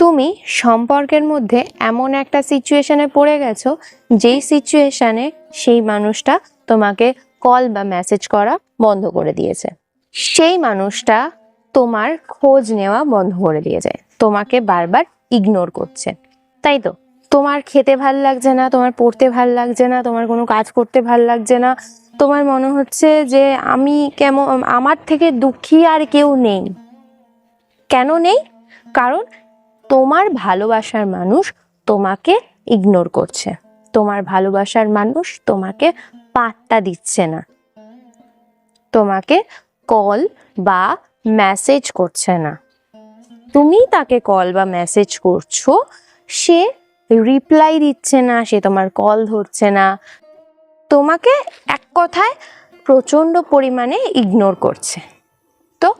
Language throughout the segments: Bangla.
তুমি সম্পর্কের মধ্যে এমন একটা সিচুয়েশানে পড়ে গেছো, যেই সিচুয়েশানে সেই মানুষটা তোমাকে কল বা মেসেজ করা বন্ধ করে দিয়েছে। সেই মানুষটা তোমার খোঁজ নেওয়া বন্ধ করে দিয়েছে, তোমাকে বারবার ইগনোর করছে। তাই তো? তোমার খেতে ভালো লাগছে না, তোমার পড়তে ভালো লাগছে না, তোমার কোনো কাজ করতে ভালো লাগছে না। তোমার মনে হচ্ছে যে আমি কেমন, আমার থেকে দুঃখী আর কেউ নেই। কেন নেই? কারণ তোমার ভালোবাসার মানুষ তোমাকে ইগনোর করছে। তোমার ভালোবাসার মানুষ তোমাকে পাত্তা দিচ্ছে না। তোমাকে কল বা মেসেজ করছে না। তুমি তাকে কল বা মেসেজ করছ, সে রিপ্লাই দিচ্ছে না, সে তোমার কল ধরছে না। তোমাকে এক কথায় প্রচণ্ড পরিমাণে ইগনোর করছে। তো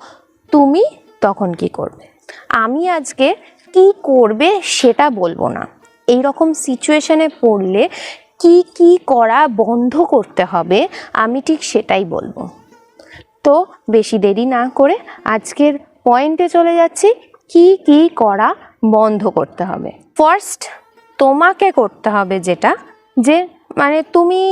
তুমি তখন কি করবে? আমি আজকে কি করবে সেটা বলব না। এই রকম সিচুয়েশনে পড়লে কি কি করা বন্ধ করতে হবে, আমি ঠিক সেটাই বলব। তো বেশি দেরি না করে আজকের পয়েন্টে চলে যাচ্ছি, কি কি করা বন্ধ করতে হবে। ফার্স্ট তোমাকে করতে হবে যেটা, যে মানে তুমি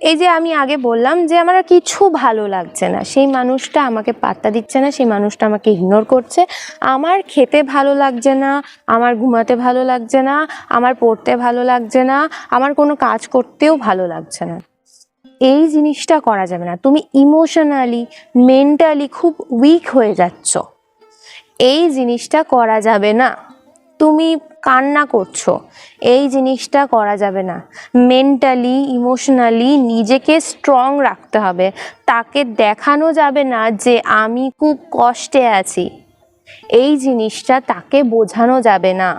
এই যে আমি আগে বললাম যে আমার কিছু ভালো লাগছে না। সেই মানুষটা আমাকে পাত্তা দিচ্ছে না, সেই মানুষটা আমাকে ইগনোর করছে। আমার খেতে ভালো লাগছে না, আমার ঘুমাতে ভালো লাগছে না, আমার পড়তে ভালো লাগছে না, আমার কোনো কাজ করতেও ভালো লাগছে না। এই জিনিসটা করা যাবে না। তুমি ইমোশনালি মেন্টালি খুব উইক হয়ে যাচ্ছ। এই জিনিসটা করা যাবে না। তুমি কান্না করছ। এই জিনিসটা করা যাবে না। মেন্টালি ইমোশনালি নিজেকে স্ট্রং রাখতে হবে। তাকে দেখানো যাবে না যে আমি খুব কষ্টে আছি। এই জিনিসটা তাকে বোঝানো যাবে না।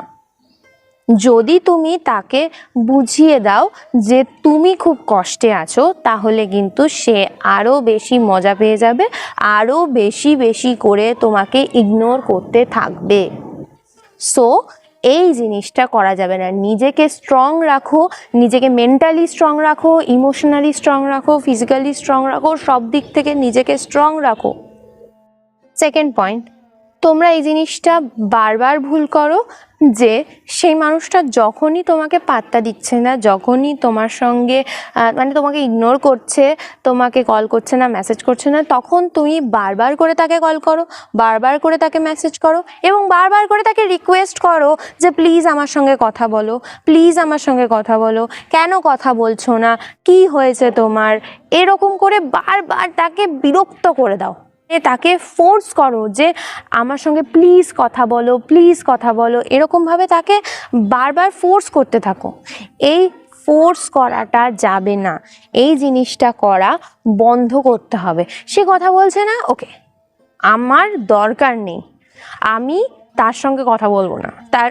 যদি তুমি তাকে বুঝিয়ে দাও যে তুমি খুব কষ্টে আছো, তাহলে কিন্তু সে আরও বেশি মজা পেয়ে যাবে আরও বেশি বেশি করে তোমাকে ইগনোর করতে থাকবে। সো এই জিনিসটা করা যাবে না। নিজেকে স্ট্রং রাখো, নিজেকে মেন্টালি স্ট্রং রাখো ইমোশনালি স্ট্রং রাখো ফিজিক্যালি স্ট্রং রাখো, সব দিক থেকে নিজেকে স্ট্রং রাখো। সেকেন্ড পয়েন্ট তোমরা এই জিনিসটা বারবার ভুল করো যে সেই মানুষটা যখনই তোমাকে পাত্তা দিচ্ছে না, যখনই তোমার সঙ্গে মানে তোমাকে ইগনোর করছে, তোমাকে কল করছে না মেসেজ করছে না, তখন তুমি বারবার করে তাকে কল করো, বারবার করে তাকে মেসেজ করো এবং বারবার করে তাকে রিকোয়েস্ট করো যে প্লিজ আমার সঙ্গে কথা বলো প্লিজ আমার সঙ্গে কথা বলো, কেন কথা বলছো না, কি হয়েছে তোমার? এরকম করে বারবার তাকে বিরক্ত করে দাও। তাকে ফোর্স করো যে আমার সঙ্গে প্লিজ কথা বলো প্লিজ কথা বলো। এরকমভাবে তাকে বারবার ফোর্স করতে থাকো। এই ফোর্স করাটা যাবে না। এই জিনিসটা করা বন্ধ করতে হবে। সে কথা বলছে না? ওকে আমার দরকার নেই। আমি তার সঙ্গে কথা বলব না। তার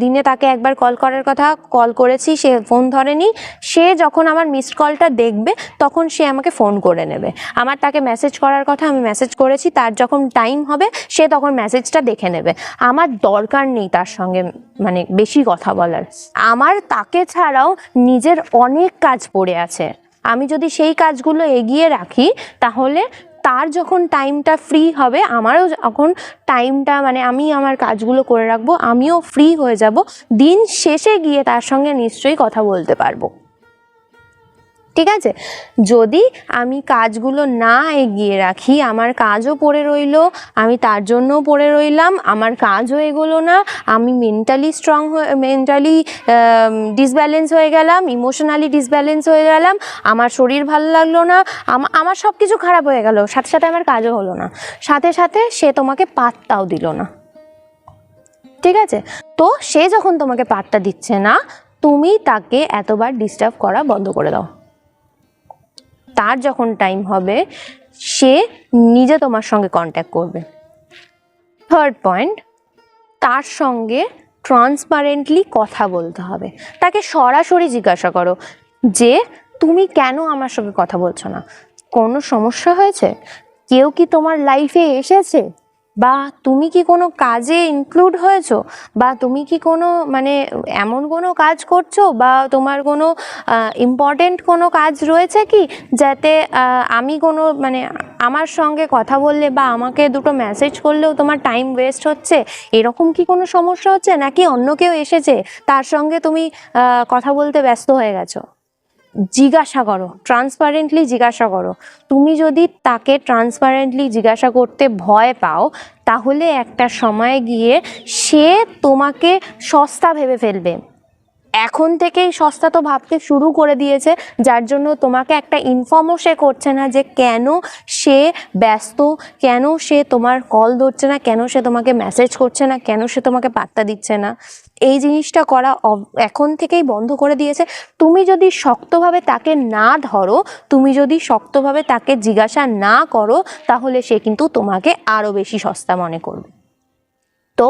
দিনে তাকে একবার কল করার কথা কল করেছি, সে ফোন ধরেনি। সে যখন আমার মিসড কলটা দেখবে, তখন সে আমাকে ফোন করে নেবে। আমার তাকে মেসেজ করার কথা আমি মেসেজ করেছি, তার যখন টাইম হবে, সে তখন মেসেজটা দেখে নেবে। আমার দরকার নেই তার সঙ্গে মানে বেশি কথা বলার। আমার তাকে ছাড়াও নিজের অনেক কাজ পড়ে আছে। আমি যদি সেই কাজগুলো এগিয়ে রাখি, তাহলে তার যখন টাইমটা ফ্রি হবে, আমারও যখন টাইমটা মানে আমি আমার কাজগুলো করে রাখব, আমিও ফ্রি হয়ে যাব। দিন শেষে গিয়ে তার সঙ্গে নিশ্চয়ই কথা বলতে পারব। ঠিক আছে? যদি আমি কাজগুলো না এগিয়ে রাখি, আমার কাজও পড়ে রইল, আমি তার জন্যও পড়ে রইলাম, আমার কাজও এগোলো না, আমি মেন্টালি স্ট্রং হয়ে মেন্টালি ডিসব্যালেন্স হয়ে গেলাম ইমোশনালি ডিসব্যালেন্স হয়ে গেলাম, আমার শরীর ভালো লাগল না আমার সব কিছু খারাপ হয়ে গেল, সাথে সাথে আমার কাজও হলো না। সাথে সাথে সে তোমাকে পাত্তাও দিল না। ঠিক আছে? তো সে যখন তোমাকে পাত্তা দিচ্ছে না, তুমি তাকে এতবার ডিস্টার্ব করা বন্ধ করে দাও। তার যখন টাইম হবে, সে নিজে তোমার সঙ্গে কন্ট্যাক্ট করবে। থার্ড পয়েন্ট তার সঙ্গে ট্রান্সপারেন্টলি কথা বলতে হবে। তাকে সরাসরি জিজ্ঞাসা করো যে, তুমি কেন আমার সঙ্গে কথা বলছো না? কোনো সমস্যা হয়েছে? কেউ কি তোমার লাইফে এসেছে? বা তুমি কি কোনো কাজে ইনক্লুড হয়েছো? বা তুমি কি কোনো মানে এমন কোনো কাজ করছ? বা তোমার কোনো ইম্পর্টেন্ট কোনো কাজ রয়েছে কি? যাতে আমি কোনো মানে আমার সঙ্গে কথা বললে বা আমাকে দুটো মেসেজ করলেও তোমার টাইম ওয়েস্ট হচ্ছে? এরকম কি কোনো সমস্যা হচ্ছে? নাকি অন্য কেউ এসেছে? তার সঙ্গে তুমি কথা বলতে ব্যস্ত হয়ে গেছো? জিজ্ঞাসা করো ট্রান্সপারেন্টলি জিজ্ঞাসা করো। তুমি যদি তাকে ট্রান্সপারেন্টলি জিজ্ঞাসা করতে ভয় পাও, তাহলে একটা সময় গিয়ে সে তোমাকে সস্তা ভেবে ফেলবে। এখন থেকেই সস্তা তো ভাবতে শুরু করে দিয়েছে, যার জন্য তোমাকে একটা ইনফর্মও সে করছে না যে কেন সে ব্যস্ত? কেন সে তোমার কল ধরছে না? কেন সে তোমাকে মেসেজ করছে না? কেন সে তোমাকে পাত্তা দিচ্ছে না? এই জিনিসটা করা এখন থেকেই বন্ধ করে দিয়েছে। তুমি যদি শক্তভাবে তাকে না ধরো, তুমি যদি শক্তভাবে তাকে জিজ্ঞাসা না করো, তাহলে সে কিন্তু তোমাকে আরও বেশি সস্তা মনে করবে। তো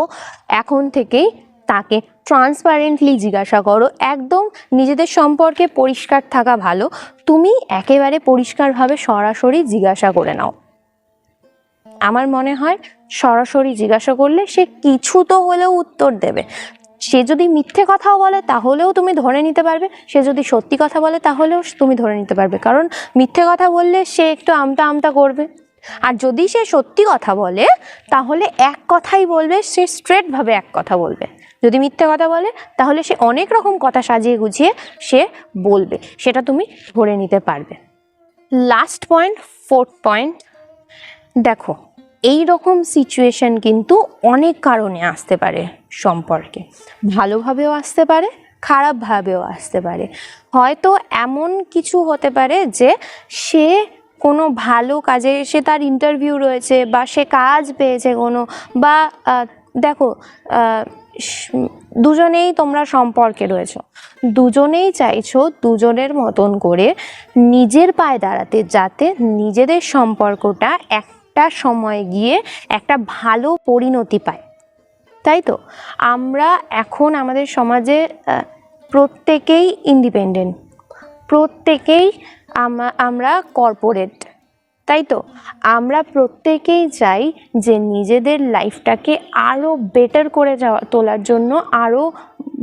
এখন থেকেই তাকে ট্রান্সপারেন্টলি জিজ্ঞাসা করো। একদম নিজেদের সম্পর্কে পরিষ্কার থাকা ভালো। তুমি একেবারে পরিষ্কারভাবে সরাসরি জিজ্ঞাসা করে নাও। আমার মনে হয় সরাসরি জিজ্ঞাসা করলে সে কিছু তো হলেও উত্তর দেবে। সে যদি মিথ্যে কথাও বলে, তাহলেও তুমি ধরে নিতে পারবে। সে যদি সত্যি কথা বলে, তাহলেও তুমি ধরে নিতে পারবে। কারণ মিথ্যে কথা বললে সে একটু আমতা আমতা করবে। আর যদি সে সত্যি কথা বলে, তাহলে এক কথাই বলবে, সে স্ট্রেটভাবে এক কথা বলবে। যদি মিথ্যে কথা বলে, তাহলে সে অনেক রকম কথা সাজিয়ে গুছিয়ে সে বলবে। সেটা তুমি ধরে নিতে পারবে। লাস্ট পয়েন্ট ফোর্থ পয়েন্ট দেখো এই রকম সিচুয়েশন কিন্তু অনেক কারণে আসতে পারে সম্পর্কে। ভালোভাবেও আসতে পারে, খারাপভাবেও আসতে পারে। হয়তো এমন কিছু হতে পারে যে সে কোনো ভালো কাজে সে তার ইন্টারভিউ রয়েছে বা সে কাজ পেয়েছে কোনো বা দেখো দুজনেই তোমরা সম্পর্কে রয়েছো। দুজনেই চাইছো দুজনের মতন করে নিজের পায়ে দাঁড়াতে যাতে নিজেদের সম্পর্কটা একটা সময় গিয়ে একটা ভালো পরিণতি পায়। তাই তো? আমরা এখন আমাদের সমাজে প্রত্যেকেই ইন্ডিপেন্ডেন্ট প্রত্যেকেই আমরা কর্পোরেট তাই তো? আমরা প্রত্যেকেই চাই যে নিজেদের লাইফটাকে আরও বেটার করে যাওয়া, তোলার জন্য আরও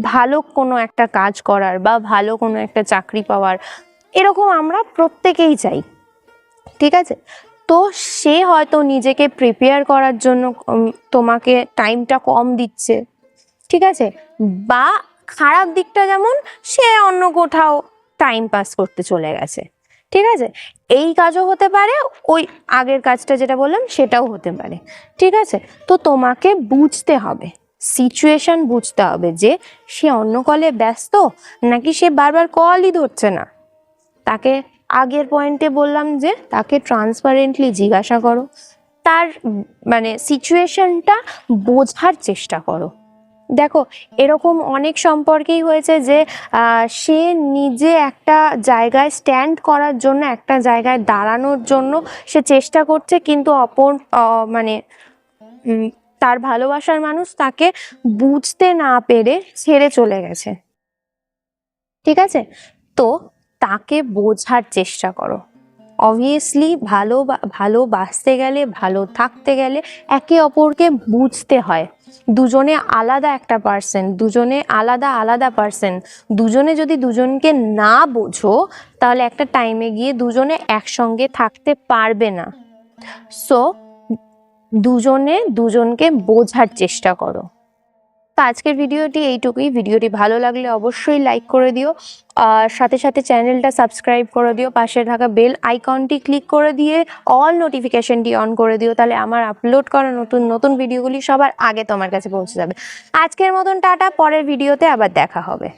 ভালো কোনো একটা কাজ করার বা ভালো কোনো একটা চাকরি পাওয়ার, এরকম আমরা প্রত্যেকেই চাই। ঠিক আছে? তো সে হয়তো নিজেকে প্রিপেয়ার করার জন্য তোমাকে টাইমটা কম দিচ্ছে। ঠিক আছে? বা খারাপ দিকটা যেমন, সে অন্য কোথাও টাইম পাস করতে চলে গেছে। ঠিক আছে? এই কাজও হতে পারে, ওই আগের কাজটা যেটা বললাম সেটাও হতে পারে। ঠিক আছে? তো তোমাকে বুঝতে হবে সিচুয়েশন বুঝতে হবে যে সে অন্য কলে ব্যস্ত নাকি সে বারবার কলই ধরছে না। তাকে আগের পয়েন্টে বললাম যে তাকে ট্রান্সপারেন্টলি জিজ্ঞাসা করো। তার মানে সিচুয়েশনটা বোঝার চেষ্টা করো। দেখো, এরকম অনেক সম্পর্কেই হয়েছে যে সে নিজে একটা জায়গায় স্ট্যান্ড করার জন্য, একটা জায়গায় দাঁড়ানোর জন্য সে চেষ্টা করছে, কিন্তু অপর মানে তার ভালোবাসার মানুষ তাকে বুঝতে না পেরে ছেড়ে চলে গেছে। ঠিক আছে? তো তাকে বোঝার চেষ্টা করো। অবভিয়াসলি ভালো ভালোবাসতে গেলে, ভালো থাকতে গেলে একে অপরকে বুঝতে হয়। দুজনে আলাদা একটা পার্সন দুজনে আলাদা আলাদা পার্সন দুজনে যদি দুজনকে না বোঝো, তাহলে একটা টাইমে গিয়ে দুজনে একসঙ্গে থাকতে পারবে না। সো দুজনে দুজনকে বোঝার চেষ্টা করো। তো আজকের ভিডিওটি এইটুকুই। ভিডিওটি ভালো লাগলে অবশ্যই লাইক করে দিও। আর সাথে সাথে চ্যানেলটা সাবস্ক্রাইব করে দিও। পাশে থাকা বেল আইকনটি ক্লিক করে দিয়ে অল নোটিফিকেশনটি অন করে দিও। তাহলে আমার আপলোড করা নতুন নতুন ভিডিওগুলি সবার আগে তোমার কাছে পৌঁছে যাবে। আজকের মতন টাটা। পরের ভিডিওতে আবার দেখা হবে।